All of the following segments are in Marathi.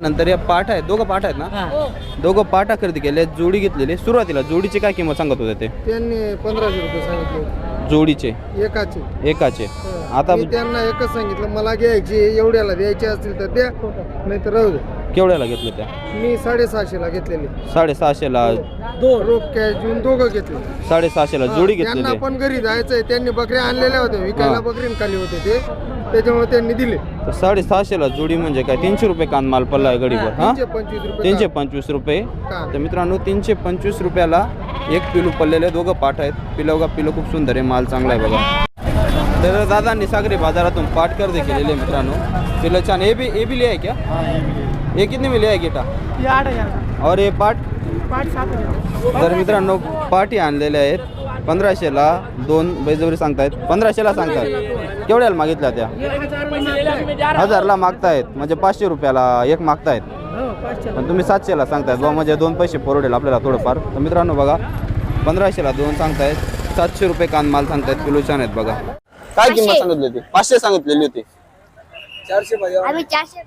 नंतर या पाठ आहेत दोघं पाठ आहेत ना? दोघं पाठा खरेदी केले जोडी घेतलेली. सुरुवातीला जोडीची काय किंमत सांगत होते ते? त्यांनी पंधराशे रुपये सांगितले जोडीचे. एकाचे. एकाचे. आता मी त्यांना एकच सांगितलं मला घ्यायची एवढ्याला द्यायची असतील तर द्या नाही तर राहू दे. केवढ्याला घेतले त्या? मी साडेसहाशेला घेतलेली. साडेसहाशेला दोन कॅश देऊन दोघं घेतले. साडेसहाशेला जोडी त्यांना घेतलेली पण घरी जायचंय. त्यांनी बकऱ्या आणलेल्या होत्या विकायला बकरीन खाली होते ते. त्याच्यामुळे त्यांनी दिले. तर साडेसहाशेला जोडी म्हणजे काय? तीनशे रुपये कान माल पडला आहे गडीवर हा तीनशे पंचवीस रुपये तीनशे पंचवीस रुपये. का? तर मित्रांनो तीनशे पंचवीस रुपयाला एक पिलू पडलेले दोघं पाठ आहेत. पिलो का पिलो खूप सुंदर आहे माल चांगला आहे बघा. तर दादांनी सागरी बाजारातून पाठ खरेदी केलेली आहे मित्रांनो. पिलं छान हे भी हे भी लिया है हे कितने में लिया है गेटा? और हे पाठ तर मित्रांनो पाठी आणलेल्या आहेत. पंधराशेला दोन बैजवरी सांगतायत. पंधराशेला सांगतायत. केवढ्याला मागितल्या त्या? हजारला मागतायत. म्हणजे पाचशे रुपयाला एक मागतायत. पण तुम्ही सातशेला सांगतायत. बा म्हणजे दोन पैसे परवडेल आपल्याला थोडंफार. तर मित्रांनो बघा पंधराशेला दोन सांगतायत. सातशे रुपये कान माल सांगतायत. किलो छान आहेत बघा. काय किंमत सांगितली होती? पाचशे सांगितलेली होती. आम्ही चारशे.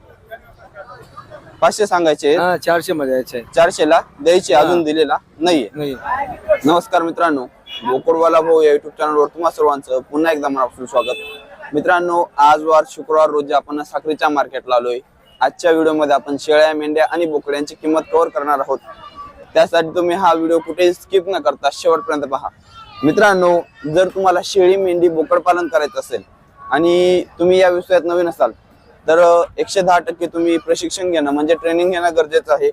पाचशे सांगायचे हा चारशे मध्ये यायचे. चारशेला द्यायची अजून दिलेला नाहीये. नाही नमस्कार मित्रांनो बोकडवाला भाऊ या युट्यूब चॅनलवर तुम्हा सर्वांचं पुन्हा एकदा मनापासून स्वागत. मित्रांनो आज वार शुक्रवार रोजी आपण साखरेच्या मार्केटला आलोय. आजच्या व्हिडिओमध्ये आपण शेळ्या मेंढ्या आणि बोकड्यांची किंमत कव्हर करणार आहोत. त्यासाठी तुम्ही हा व्हिडिओ कुठेही स्किप न करता शेवटपर्यंत पहा. मित्रांनो जर तुम्हाला शेळी मेंढी बोकड पालन करायचं असेल आणि तुम्ही या व्यवसायात नवीन असाल तर एकशे दहा टक्के तुम्ही प्रशिक्षण घेणं म्हणजे ट्रेनिंग घेणं गरजेचं आहे.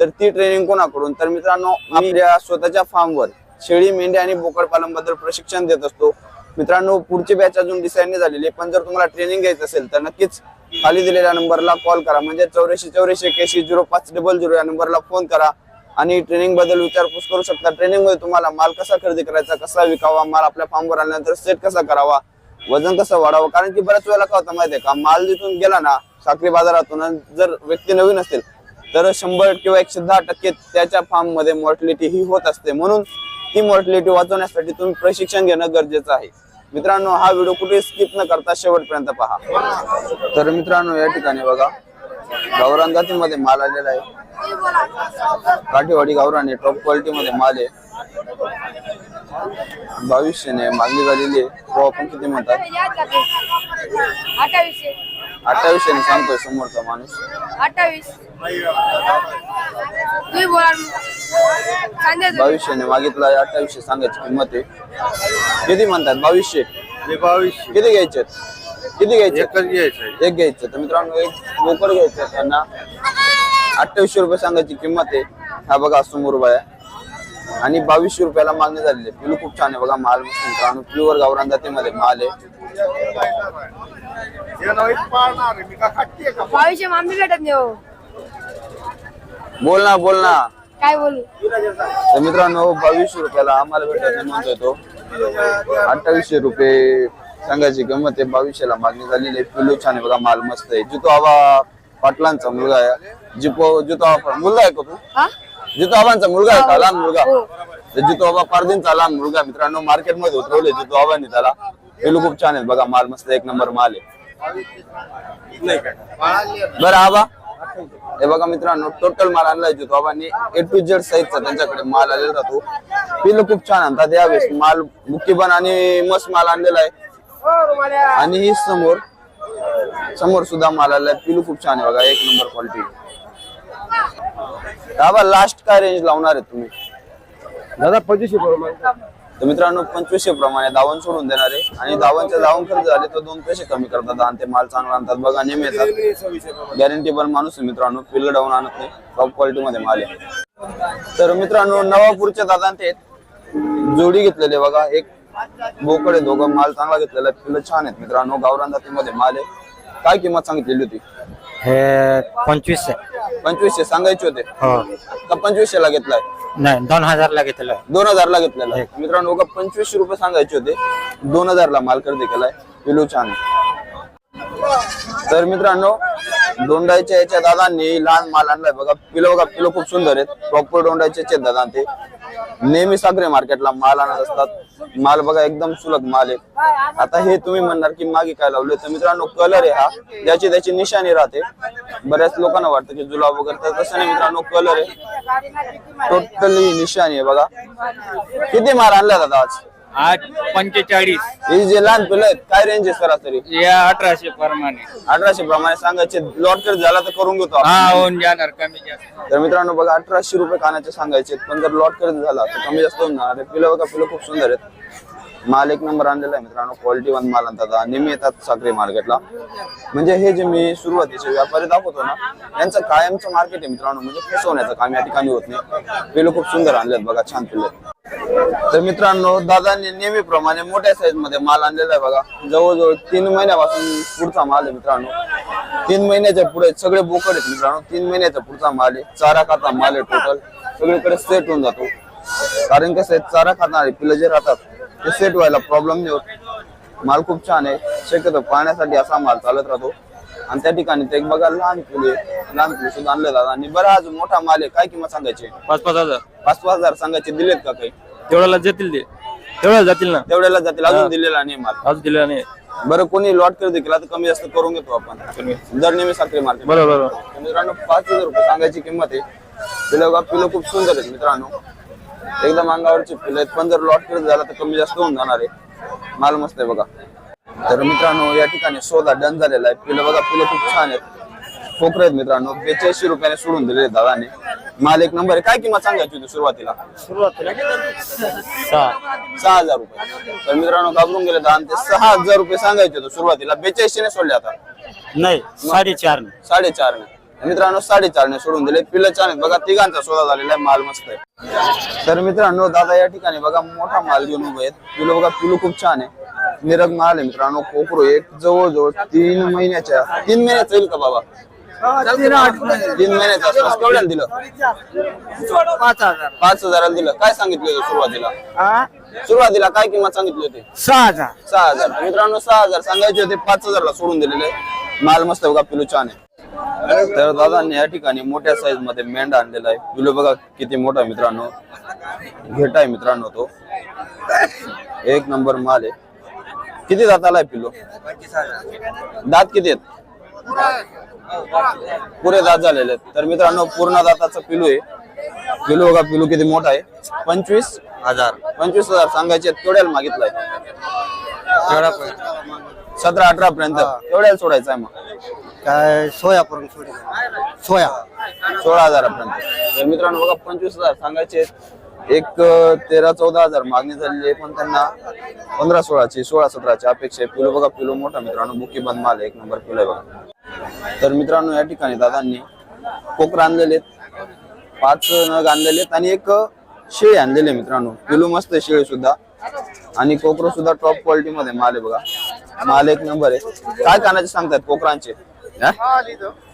तर ती ट्रेनिंग कोणाकडून? तर मित्रांनो आपल्या स्वतःच्या फार्मवर शेळी मेंढी आणि बोकड पालनबद्दल प्रशिक्षण देत असतो. मित्रांनो पुढची बॅच अजून डिसाईड नाही झालेली पण जर तुम्हाला ट्रेनिंग घ्यायचं असेल तर नक्कीच खाली दिलेल्या नंबरला कॉल करा. म्हणजे चौऱ्याऐंशी चौऱ्याऐंशी एक्याऐंशी झिरो पाच डबल झिरो या नंबरला फोन करा आणि ट्रेनिंगबद्दल विचारपूस करू शकता. ट्रेनिंगमध्ये तुम्हाला माल कसा खरेदी करायचा कसा विकावा माल आपल्या फार्मवर आल्यानंतर सेट कसा करावा वजन कसं वाढावं? कारण की बऱ्याच वेळेला काय होतं माहितीये का? माल जिथून गेला ना साखरी बाजारातून आणि जर व्यक्ती नवीन असतील तर शंभर किंवा एकशे दहा टक्के त्याच्या फार्ममध्ये मॉर्टिलिटी ही होत असते. म्हणून ती मॉर्टिलिटी वाचवण्यासाठी तुम्ही प्रशिक्षण घेणं गरजेचं आहे. मित्रांनो हा व्हिडिओ कुठे स्किप न करता शेवटपर्यंत पहा. तर मित्रांनो या ठिकाणी बघा. गावरान जातीमध्ये माल आलेला आहे. काठीवाडी गावराने टॉप क्वालिटी मध्ये माल आहे. बावीसशेने मागणी झालेली आहे. आपण किती म्हणतात अठ्ठावीसशे अठ्ठावीसशेने सांगतोय समोरचा माणूस. अठ्ठावीस. तुम्ही बोला सांगा बावीसशेने मागितला अठ्ठावीसशे सांगायची किंमत आहे. किती म्हणतात? बावीसशे बावीसशे किती घ्यायचे? किती घ्यायचे? एकच घ्यायचं एक घ्यायचं. तर मित्रांनो एक बोकड घ्यायचं आहे त्यांना. अठ्ठावीसशे रुपये सांगायची किंमत आहे. हा बघा समोर बाया आणि बावीसशे रुपयाला मागणी झालेली आहे. पिलू खूप छान आहे बघा माल मस्त मित्रांनो प्युअर गावरान जातीमध्ये माल आहे. बावीसशे मामी भेटत नाही हो. बोल ना बोल ना. काय बोलू? तर मित्रांनो बावीसशे रुपयाला आम्हाला भेटत नाही म्हणतोय तो. अठ्ठावीसशे रुपये सांगायची किंमत आहे. बावीसशेला मागणी झालेली आहे. पिलू छान आहे बघा माल मस्त आहे. जितो आबा पाटलांचा मुलगा आहे. जिपो जितो मुलगा आहे का तू? हा? जितो आबांचा मुलगा आहे का लहान मुलगा. हो. तर जितो आबा पारदीनचा लहान मुलगा. मित्रांनो मार्केटमध्ये उतरवले जितो आबांनी त्याला पिलू खूप छान आहेत बघा माल मस्त एक नंबर माल आहे. बरं आबा हे बघा मित्रांनो टोटल माल आणलाय जितो आबांनी ए टू जेड साईजचा त्यांच्याकडे माल आलेला राहतो पिलू खूप छान आणतात यावेळेस. माल बुक्कीबन आणि मस्त माल आणलेला आहे. आणि ही समोर समोर सुद्धा माल आलाय पिलू खूप छान आहे बघा एक नंबर क्वालिटी बाबा लास्ट काय रेंज लावणार आहे तुम्ही? दादा पंचवीसशे बरोबर तर मित्रांनो पंचवीसशे प्रमाणे दावण सोडून देणार आहे. आणि दावणच्या दावण खर्च झाले तर दोन पैसे कमी करतात आणि ते माल चांगला आणतात. बघा नेहमी येतात. गॅरंटी पण माणूस आहे मित्रांनो पिल्ल डाऊन आणत नाही. टॉप क्वालिटी मध्ये माल आहे. तर मित्रांनो नवापूरच्या दादा ते जोडी घेतलेले बघा. एक बोकडे दोघं माल चांगला घेतलेला पिल्ल छान आहेत मित्रांनो. गावरान जातीमध्ये माल आहे. काय किंमत सांगितलेली होती? हे पंचवीसशे. पंचवीसशे सांगायचे होते? हो. का पंचवीसशे ला घेतलाय? नाही दोन हजारला घेतलं दोन हजार ला घेतलेला आहे. मित्रांनो बघा पंचवीसशे रुपये सांगायचे होते. दोन हजार ला माल खरेदी केलाय पिलू छान. तर मित्रांनो दोंडाच्या याच्या दादांनी लहान माल आणलाय. बघा पिलो बघा पिलो खूप सुंदर आहेत. प्रॉपर दोंडाचे दादा ते. नेहमी सागरे मार्केटला माल आणत असतात. माल बघा एकदम सुलभ माल आहे. आता हे तुम्ही म्हणणार की मागे काय लावले तर मित्रांनो कलर आहे हा. ज्याची त्याची निशाणी राहते. बऱ्याच लोकांना वाटतं की जुलाब वगैरे तर तसं नाही मित्रांनो कलर आहे. टोटली निशाणी आहे बघा. किती माल आणला दादा आज? आठ पंचेचाळीस. हे जे लहान पिलं आहेत काय रेंज आहे सरासरी? या अठराशे प्रमाणे. अठराशे प्रमाणे सांगायचे लॉट कर झाला तर करून घेतो आपण. हा होऊन जाणार कमी जास्त. तर मित्रांनो बघा अठराशे रुपये कानाचे सांगायचे पण जर लॉट करत झाला तर कमी जास्त होऊन जाणार. पिलं बघा पिलं खूप सुंदर आहेत. माल एक नंबर आणलेला आहे मित्रांनो क्वालिटी वन माल आणतात. नेहमी येतात साखरे मार्केटला. म्हणजे हे जे मी सुरुवातीचे व्यापारी दाखवतो ना यांचं कायमचं मार्केट आहे मित्रांनो. म्हणजे फसवण्याचं काम या ठिकाणी होत नाही. पिलं खूप सुंदर आणलेत बघा छान पिलं. तर मित्रांनो दादांनी नेहमीप्रमाणे मोठ्या साईजमध्ये माल आणलेला आहे बघा. जवळजवळ तीन महिन्यापासून पुढचा माल आहे मित्रांनो. तीन महिन्याच्या पुढे सगळे बोकड आहेत मित्रांनो. तीन महिन्याचा पुढचा माल आहे. चारा खाता माल आहे टोटल सगळीकडे सेट होऊन जातो. कारण कसं आहे चारा खाणारे पिलं जे राहतात ते सेट व्हायला प्रॉब्लेम नाही होत. माल खूप छान आहे. शक्यतो पाहण्यासाठी असा माल चालत राहतो. आणि त्या ठिकाणी ते एक बघा लहान फुले लहान फुले सुद्धा आणले दादा आणि बरं आज मोठा माल आहे. काय किंमत सांगायची? पाच पाच हजार. पाच पाच हजार सांगायचे दिलेत का काही? तेवढ्याला जातील ते. तेवढ्याला जातील ना. तेवढ्याला जातील. अजून दिलेला नाही माल. अजून दिलेला नाही. बरं कोणी लॉट खरेदी केला. तर कमी जास्त करून घेतो आपण. दर नेहमी साखरी मार्केट. बरोबर बरोबर मित्रांनो पाच हजार रुपये सांगायची किंमत आहे. पिलं बघा पिलं खूप सुंदर आहेत मित्रांनो. एकदम अंगावरची पिलं आहेत. पण जर लॉट खरेदी झाला तर कमी जास्त होऊन जाणार आहे. माल मस्त आहे बघा. तर मित्रांनो या ठिकाणी सोदा डन झालेला आहे. पिलं बघा पिलं खूप छान आहेत. खोकरे आहेत मित्रांनो. बेचाळीसशे रुपयाने सोडून दिले दादाने. माल एक नंबर आहे. काय किंमत सांगायची होती सुरुवातीला? सहा. हजार रुपये. तर मित्रांनो घाबरून गेले दहा आणि ते सहा हजार रुपये सांगायचे होते सुरुवातीला. बेचाळीसशे ने सोडले आता. नाही साडेचार साडेचार ने मित्रांनो साडेचार ने सोडून दिले. पिलं छान आहेत. बघा तिघांचा सोदा झालेला आहे. माल मस्त आहे. तर मित्रांनो दादा या ठिकाणी बघा मोठा माल घेऊन उभे आहेत. पिलो बघा पिलू खूप छान आहे. निरग माल आहे मित्रांनो. कोकरो एक जवळजवळ तीन महिन्याच्या तीन महिन्याचा येईल का बाबा? तीन महिन्याचा आसपास केवढ्याला दिलं. पाच हजार. पाच हजाराला दिलं. काय सांगितलं होतं सुरुवातीला? सुरुवातीला काय किंमत सांगितली होती? सहा हजार. सहा हजार. मित्रांनो सहा हजार सांगायचे होते पाच हजारला सोडून दिलेले. माल मस्त बघा पिलू छान आहे. तर दादांनी या ठिकाणी मोठ्या साईजमध्ये मेंढा आणलेला आहे. पिलू बघा किती मोठा आहे मित्रांनो. घेटा आहे मित्रांनो तो. एक नंबर माल आहे. किती दाताला आहे पिलू? दात किती आहेत? पुरे दात झालेले आहेत. तर मित्रांनो पूर्ण दाताचं पिलू आहे. पिलू बघा पिलू किती मोठा आहे. पंचवीस हजार. पंचवीस हजार सांगायचे आहेत. केवढ्याला मागितलाय? सतरा अठरा पर्यंत. केवढ्याला सोडायचं आहे मग? काय सोया सोडी सोया. सोळा हजारापर्यंत. तर मित्रांनो बघा पंचवीस हजार सांगायचे. एक तेरा चौदा हजार मागणी झालेली आहे. पण त्यांना पंधरा सोळाची सोळा सतराची अपेक्षा आहे. पिलो बघा पिलो मोठा मित्रांनो. बुकी बंद माल एक नंबर पिलो बघा. तर मित्रांनो या ठिकाणी दादांनी कोकरा आणलेले आहेत. पाच नग आणलेले आहेत. आणि एक शेळी आणलेले मित्रांनो. पिलो मस्त आहे शेळी सुद्धा. आणि कोकरो सुद्धा टॉप क्वालिटी मध्ये माल आहे बघा. माल एक नंबर आहे. काय कानाचे सांगतात कोकरांचे?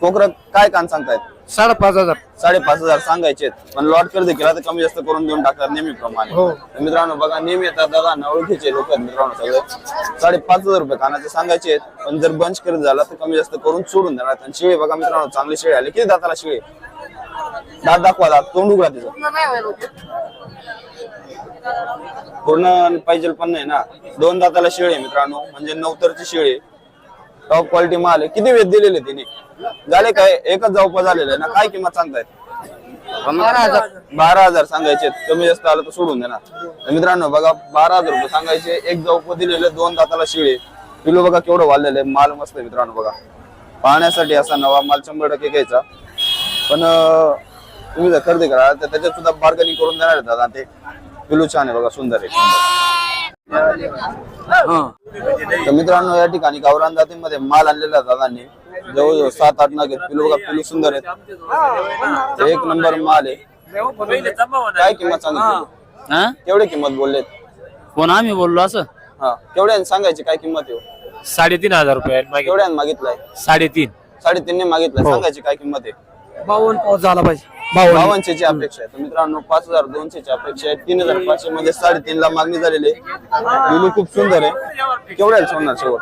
कोकरा काय कान सांगतायत? साडेपाच हजार. साडेपाच हजार सांगायचे पण लॉट खरेदी केला तर कमी जास्त करून देऊन टाकतात नेहमीप्रमाणे. हो. तर मित्रांनो बघा नेहमी येतात दादा ना ओळखीचे लोक आहेत मित्रांनो सगळे. साडेपाच हजार रुपये कानाचे सांगायचे आहेत पण जर बंच खरेदी झाला तर कमी जास्त करून सोडून देणार आणि शिळे बघा मित्रांनो चांगली शिळे आले. किती दाताला शिळे? दात दाखवा दात. तोंड उघडा तिचं पूर्ण पाहिजे पण नाही ना. दोन दाताला शिळे मित्रांनो. म्हणजे नवतरची शिळे. टॉप क्वालिटी माल आहे. किती वेळ दिलेले तिने? झाले काय? एकच जाऊप झालेलं आहे ना? काय किंमत सांगतायत? बारा हजार. सांगायचे कमी जास्त आलं तर सोडून देणार. तर मित्रांनो बघा बारा हजार रुपये सांगायचे. एक जाऊप दिलेले दोन दाताला शिळे. किलो बघा केवढं वाढलेलं आहे. माल मस्त आहे मित्रांनो बघा. पाहण्यासाठी असा नवा माल शंभर टक्के घ्यायचा. पण तुम्ही जर खरेदी करा तर त्याच्यात सुद्धा बार्गनिंग करून देणार दादा ते. पिलू छान आहे बघा सुंदर आहे. तर मित्रांनो या ठिकाणी गावरान जातीमध्ये माल आणलेला आहे दादांनी. जवळजवळ सात आठ नग आहेत पिलू बघा पिलू सुंदर आहेत. एक नंबर माल आहे. काय किंमत सांगितली हा. केवढी किंमत बोललेत? कोण आम्ही बोललो असं? हा. केवढ्याने सांगायची काय किंमत येऊ साडेतीन हजार रुपये केवढ्याने मागितलाय? साडेतीन. साडेतीनने मागितलाय. सांगायची काय किंमत आहे? बावन्न पाऊस झाला पाहिजे. बावनशे ची अपेक्षा आहे. तर मित्रांनो पाच हजार दोनशे ची अपेक्षा आहे. तीन हजार पाचशे मध्ये साडेतीन ला मागणी झालेली आहे. पिलू खूप सुंदर आहे. केवढ्याला सोडणार शेवट?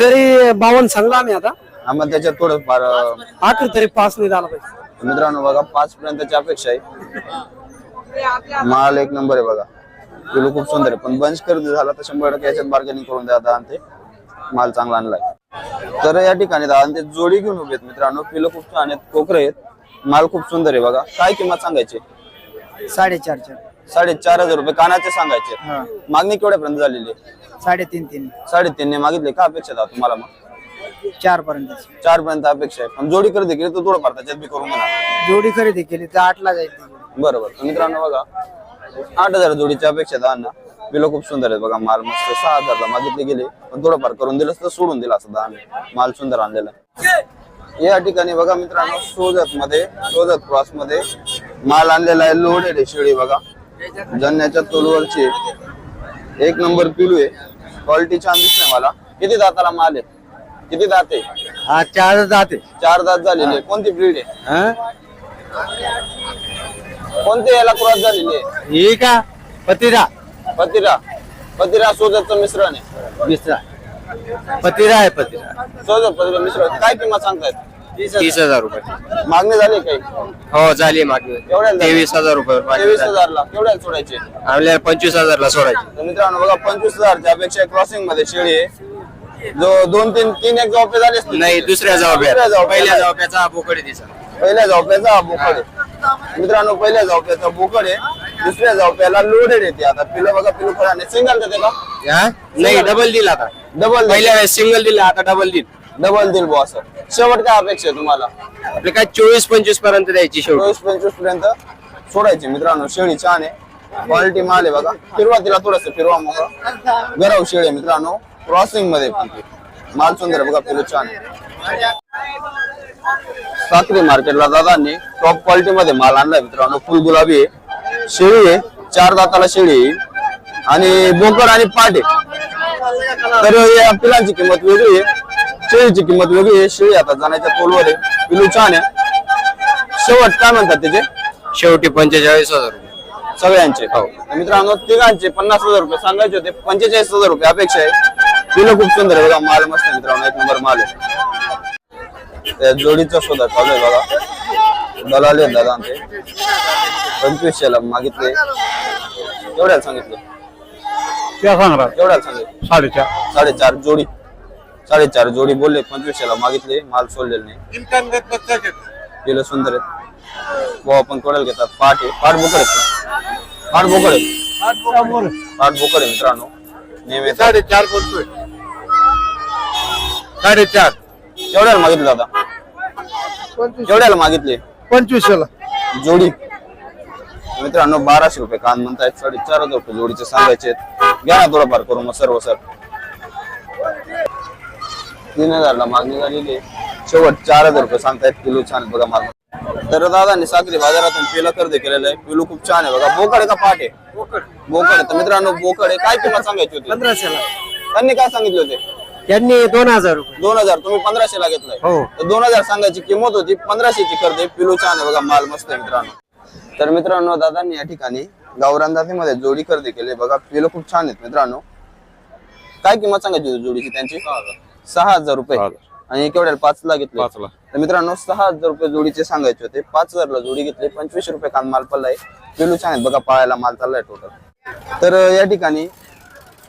तरी बावन्न सांगला आम्ही आता. आम्हाला त्याच्यात थोडं फार अं, आखरी तरी पास नाही झाला पाहिजे. मित्रांनो बघा पाच पर्यंतची अपेक्षा आहे. माल एक नंबर आहे बघा. पिलू खूप सुंदर आहे. पण बंच खरेदी झाला तर शंभर टक्के याच्यात बार्गेनिंग करून द्या आता आणि ते माल चांगला आणलाय. तर या ठिकाणी दादा ते जोडी घेऊन उभे आहेत मित्रांनो. पिलं खूप छान आहेत कोकरे आहेत. माल खूप सुंदर आहे बघा. काय किंमत सांगायची? साडेचार चार. साडेचार हजार रुपये कानाचे सांगायचे. हा. मागणी केवढ्यापर्यंत झालेली आहे? साडेतीन तीन. साडेतीनने मागितले. का अपेक्षा आहे तुम्हाला मग? चार पर्यंत चार पर्यंत अपेक्षा आहे. पण जोडी खरेदी केली तर थोडंफार त्याच्यात बी करून म्हणा. जोडी खरेदी केली तर आठला जाईल बरोबर. तर मित्रांनो बघा आठ हजार जोडीच्या अपेक्षा दहा पिलो खूप सुंदर आहेत. बघा माल मस्त सहा हजारला मागितले गेले पण थोडंफार करून दिलं तर सोडून दिला असं दहा माल सुंदर आणलेला. या ठिकाणी बघा मित्रांनो सोजत मध्ये सोजत क्रॉसमध्ये माल आणलेला आहे लोडेड आहे शेळी बघा. जन्याच्या तोलवरची. एक नंबर पिलू आहे. क्वालिटी छान दिसते मला. किती दाताला माल आहे? किती दात आहे? हा चार जाते चार दात झालेले. कोणती ब्रीड आहे? कोणती याला क्रॉस झालेली आहे? ही का? पतिरा पतिरा. पतिरा सोजतचं मिश्रण आहे. मिश्रा पतिरा आहे पतिरा. सोजत पतिरा मिश्रण. काय किंमत सांगतायत? तीस हजार. रुपये. मागणी झाली काही? हो झाली मागणी. झाली? तेवीस हजार रुपये तेवीस हजारला. केवढ्याला सोडायचे? आपल्याला पंचवीस हजारला सोडायची. तर मित्रांनो बघा पंचवीस हजारच्या अपेक्षा क्रॉसिंगमध्ये शेळी आहे. जो दोन तीन तीन एक झोपे झाले असतील. नाही दुसऱ्या दुसऱ्या जावप्या जावप्या. पहिल्या जावप्याचा हा बोकडे तिचा. पहिल्या झोप्याचा बोकड आहे. मित्रांनो पहिल्या झोप्याचा बोकड आहे. दुसऱ्या झोप्याला लोडेड येते आता. पिलं बघा पिलू फळाने सिंगल देते का? हा? नाही डबल दिला आता. डबल पहिल्या वेळेस सिंगल दिला आता डबल दिल डबल दिल बॉस शेवट काय अपेक्षा आहे तुम्हाला? आपले काय चोवीस पंचवीसपर्यंत द्यायची शेवटी. चोवीस पंचवीसपर्यंत सोडायची मित्रांनो शेळी छान आहे. क्वालिटी माल आहे बघा. फिरवा तिला थोडस फिरवा मोकळा गरव शेळी आहे मित्रांनो. क्रॉसिंगमध्ये पण ती. माल सुंदर आहे बघा पिलू छान आहे. साखरी मार्केटला दादांनी टॉप क्वालिटी मध्ये माल आणलाय मित्रांनो. फुल गुलाबी आहे. शेळी आहे. चार दाताला शेळी आहे. आणि बोकड आणि पाट. आहे तर या पिलांची किंमत वेगळी आहे. शेळीची किंमत वेगळी आहे. शेळी आता जाण्याच्या तोलवर आहे. पिलू छान आहे. शेवट काय म्हणतात त्याचे? शेवटी पंचेचाळीस हजार रुपये. सगळ्यांचे. हो. मित्रांनो तिघांचे पन्नास हजार रुपये सांगायचे होते. पंचेचाळीस हजार रुपये अपेक्षा आहे. पिलं खूप सुंदर आहे. बघा माल मस्त आहे मित्रांनो. एक नंबर माल आहे. त्या जोडीचा शोधा चालू आहे बघा. दलाले आहेत दादा पंचवीसशेला मागितले. एवढ्याला सांगितले. त्या सांगणार एवढ्याला सांगितले. साडेचार. साडेचार जोडी. साडेचार जोडी बोलले पंचवीसशेला मागितले माल सोडलेले नाही. सुंदर आहेत पोहा पण कोणाला घेतात. पाट आहे. पाट बोकड आहेत पाट बोकड आहे. पाट बोकड आहे मित्रांनो. नेहमी येतात. साडेचार बोलतोय. साडेचार. केवढ्याला मागितले दादा. केवढ्याला मागितले. पंचवीसशेला. जोडी. मित्रांनो बाराशे रुपये कान म्हणतायत. साडेचार हजार रुपये जोडीचे सांगायचे. घ्या ना थोडंफार करून मग सर्व सर. तीन हजारला मागणी झालेली आहे. शेवट चार हजार रुपये सांगतायत. किलो छान आहे बघा माल. तर दादांनी साखरी बाजारातून पिलं खरेदी केलेलं आहे. पिलू खूप छान आहे बघा. बोकड का पाट आहे? बोकड. आहे. तर मित्रांनो बोकड आहे. काय किंमत सांगायची होती? पंधराशेला त्यांनी काय सांगितले होते? त्यांनी दोन हजार रुपये. दोन हजार. तुम्ही पंधराशे ला घेतलाय. हो. तर दोन हजार सांगायची किंमत होती. पंधराशेची करते पिलू छान आहे बघा. माल मस्त आहे मित्रांनो. तर मित्रांनो दादांनी या ठिकाणी गावरान जातीमध्ये जोडी खरेदी केली. बघा पिलं खूप छान आहेत मित्रांनो. काय किंमत सांगायची होती जोडीची त्यांची? सहा हजार. रुपये. आणि केवढ्याला? पाच ला घेतले. तर मित्रांनो सहा हजार रुपये जोडीचे सांगायचे होते. पाच हजारला जोडी घेतली. पंचवीसशे रुपये कान माल पडलाय. पिलू छान आहेत. बघा पाळायला माल चाललाय टोटल तर या ठिकाणी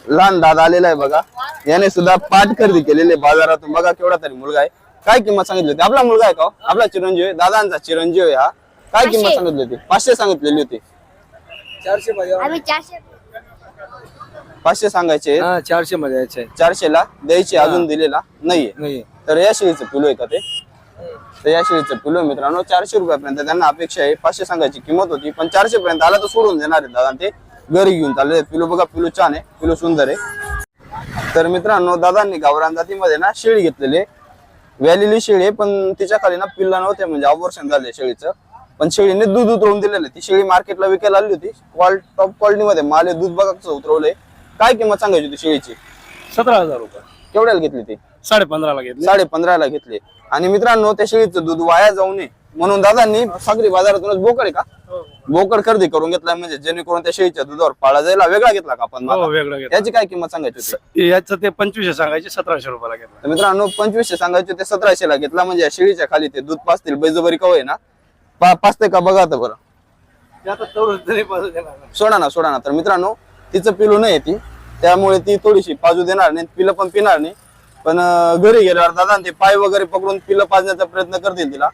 लहान दादा आलेला आहे बघा. याने सुद्धा पाठ खरेदी केलेली बाजारातून. बघा केवढा तरी मुलगा आहे. काय किंमत सांगितली होती? आपला मुलगा आहे का हो? आपला चिरंजीव आहे. दादांचा चिरंजीव आहे हा. काय किंमत. सांगितली होती? पाचशे सांगितलेली होती. आम्ही चारशे. पाचशे सांगायचे हा चारशे मध्ये यायचे चारशे ला द्यायची अजून दिलेला नाहीये. नाही तर या शेळीचं पिलो आहे का ते? तर या शेळीचं पिलो मित्रांनो चारशे रुपयापर्यंत त्यांना अपेक्षा आहे. पाचशे सांगायची किंमत होती पण चारशे पर्यंत आला तर सोडून देणार आहे दादा. ते घरी घेऊन चालले पिलो बघा पिलो छान आहे. पिलो सुंदर आहे. तर मित्रांनो दादांनी गावरान जातीमध्ये ना शेळी घेतलेली आहे. व्यालेली शेळी आहे पण तिच्या खाली ना पिल्ला नव्हते म्हणजे ऑपरेशन झाले शेळीचं. पण शेळीने दूध उतरवून दिलेलं. ती शेळी मार्केटला विकायला आली होती. क्वाल टॉप क्वालिटीमध्ये माल दूध बघा उतरवलंय. काय किंमत सांगायची होती शेळीची? सतरा हजार रुपये. केवढ्याला घेतली ती? साडे पंधराला घेतले. साडे पंधराला घेतले. आणि मित्रांनो त्या शेळीचं दूध वाया जाऊ नये. म्हणून दादांनी सागरी बाजारातूनच बोकड आहे का? बोकड खरेदी करून घेतलाय म्हणजे जेणेकरून त्या शेळीच्या दुधावर पाळा जायला वेगळा घेतला का आपण हो? वेगळं घेतलं. याची काय किंमत सांगायची होती? याचं ते पंचवीसशे सांगायचे सतराशे रुपयाला घेतलं. तर मित्रांनो पंचवीसशे सांगायचे ते सतराशे ला घेतला. म्हणजे या शेळीच्या खाली ते दूध पाचतील. बैजबरी कवय ना? पा पाचते का? बघा आता बरं. सोडा ना सोडा ना. तर मित्रांनो तिचं पिलू नाही ती. त्यामुळे ती थोडीशी पाजू देणार नाही पिलं पण पिणार नाही. पण अं, घरी गेल्यावर दादा ते पाय वगैरे पकडून पिलं पाजण्याचा प्रयत्न करतील तिला.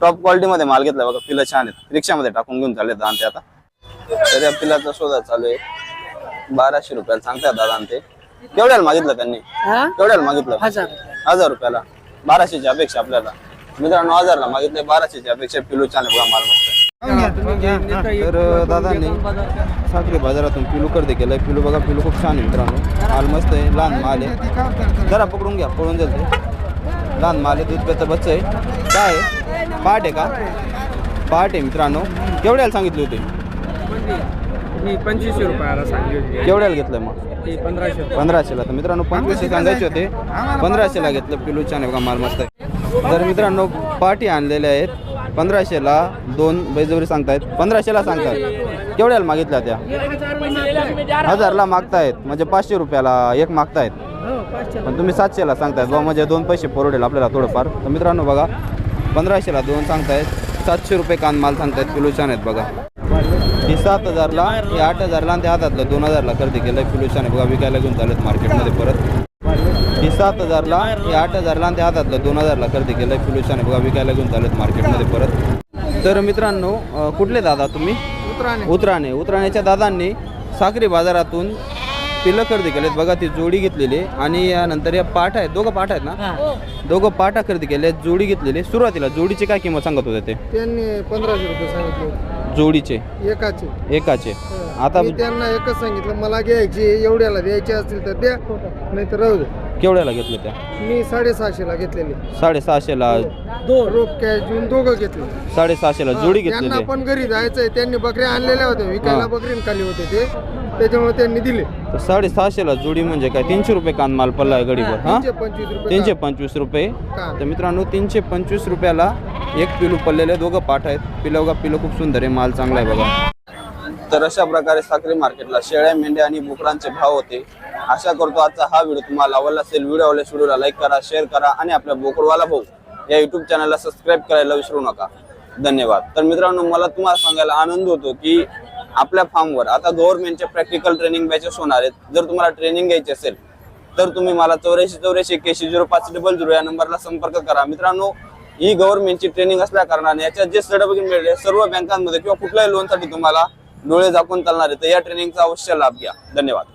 टॉप क्वालिटी मध्ये माल घेतला बघा पिलं छान आहेत रिक्षामध्ये टाकून घेऊन चालले दादा ते आता. तर या पिलाचा शोधा चालू आहे. बाराशे रुपयाला सांगतात दादा ते. केवढ्याला मागितलं त्यांनी? केवढ्याला मागितलं? हजार रुपयाला. बाराशेची अपेक्षा आपल्याला. मित्रांनो हजारला मागितले बाराशेची अपेक्षा पिलू छान आहे बघा माल मस्त. आहे. तर दादांनी साखरे बाजारातून पिलू खरेदी केलंय. पिलू बघा पिलू खूप छान आहे मित्रांनो. माल मस्त आहे लहान माल आहे. जरा पकडून घ्या पळून जाते लहान माल आहे दूध प्याचं बच्च आहे. काय आहे? पाट आहे का? पाट आहे मित्रांनो. केवढ्याला सांगितले होते? ही पंचवीसशे रुपयाला सांगितली केवढ्याला घेतलं मग? पंधराशे. पंधराशेला. तर मित्रांनो पंचवीसशे सांगायचे होते. पंधराशेला घेतलं पिलू छान आहे बघा माल मस्त आहे. तर मित्रांनो पाठी आणलेले आहेत पंधराशेला दोन बेजोरी सांगतायत. पंधराशेला सांगतायत केवढ्याला मागितल्या त्या? हजारला मागतायत. म्हणजे पाचशे रुपयाला एक मागतायत. पण तुम्ही सातशेला सांगतायत. बा म्हणजे दोन पैसे परवडेल आपल्याला थोडंफार. तर मित्रांनो बघा पंधराशेला दोन सांगतायत. सातशे रुपये कान माल सांगतायत. किलो आहेत बघा. ही सात हजारला हे आठ हजारला आणि त्या हातातलं दोन हजारला खरेदी केलं किलो आहे बघा. विकायला घेऊन चालत मार्केटमध्ये परत. ही सात हजारला हे आठ हजारला आणि ते हातातलं दोन हजारला खरेदी केलं आहे बघा विकायला घेऊन चालत मार्केटमध्ये परत. तर मित्रांनो कुठले दादा तुम्ही? उतराने उतराणे. उतराण्याच्या दादांनी साखरी बाजारातून पिलं खरेदी केलेत. बघा ती जोडी घेतलेली. आणि यानंतर या पाठ आहेत. दोघं पाठ आहेत ना? दोघं पाठा खरेदी केले जोडी घेतलेली. सुरुवातीला जोडीची काय किंमत सांगत होते ते? त्यांनी पंधराशे रुपये सांगितले. जोडीचे. एकाचे. एकाचे. आता मी त्यांना एकच सांगितलं मला घ्यायची एवढ्याला द्यायची असतील तर द्या. नाही तर राहू दे. केवढ्याला घेतलं त्या? मी साडेसहाशेला घेतलेली. साडेसहाशेला दोन रोख कॅश देऊन दोघं घेतले. साडेसहाशेला जोडी त्यांना आहे. पण घरी जायचंय. त्यांनी बकऱ्या आणलेल्या होत्या. विकायला बकरीन खाली होते ते. त्याच्यामुळे त्यांनी दिले. तर साडेसहाशेला जोडी म्हणजे काय? तीनशे रुपये कान माल पडला आहे गडीवर हा? तीनशे पंचवीस रुपये तीनशे पंचवीस रुपये. कान. तर मित्रांनो तीनशे पंचवीस रुपयाला एक पिलू पडलेले. दोघं पाठ आहेत. पिलं बघा पिलं खूप सुंदर आहे. माल चांगला आहे बघा. तर अशा प्रकारे साखरे मार्केटला शेळ्या मेंढ्या आणि बोकडांचे भाव होते. आशा करतो आजचा हा व्हिडिओ तुम्हाला आवडला असेल व्हिडिओ आवडल्यास व्हिडिओला लाईक करा शेअर करा आणि आपल्या बोकडवाला भाऊ या युट्यूब चॅनलला सबस्क्राईब करायला विसरू नका. धन्यवाद. तर मित्रांनो मला तुम्हाला सांगायला आनंद होतो की आपल्या फार्मवर आता गव्हर्नमेंटचे प्रॅक्टिकल ट्रेनिंग बॅचेस होणार आहेत. जर तुम्हाला ट्रेनिंग घ्यायची असेल तर तुम्ही मला चौऱ्याऐंशी चौऱ्याऐंशी एक्याऐंशी झिरो पाच डबल झिरो या नंबरला संपर्क करा. मित्रांनो ही गव्हर्नमेंटची ट्रेनिंग असल्या कारणाने याच्यात जे सर्टिफिकेट मिळेल सर्व बँकांमध्ये किंवा कुठल्याही लोनसाठी तुम्हाला डोळे झाकून चालणार आहे. तर या ट्रेनिंगचा अवश्य लाभ घ्या. धन्यवाद.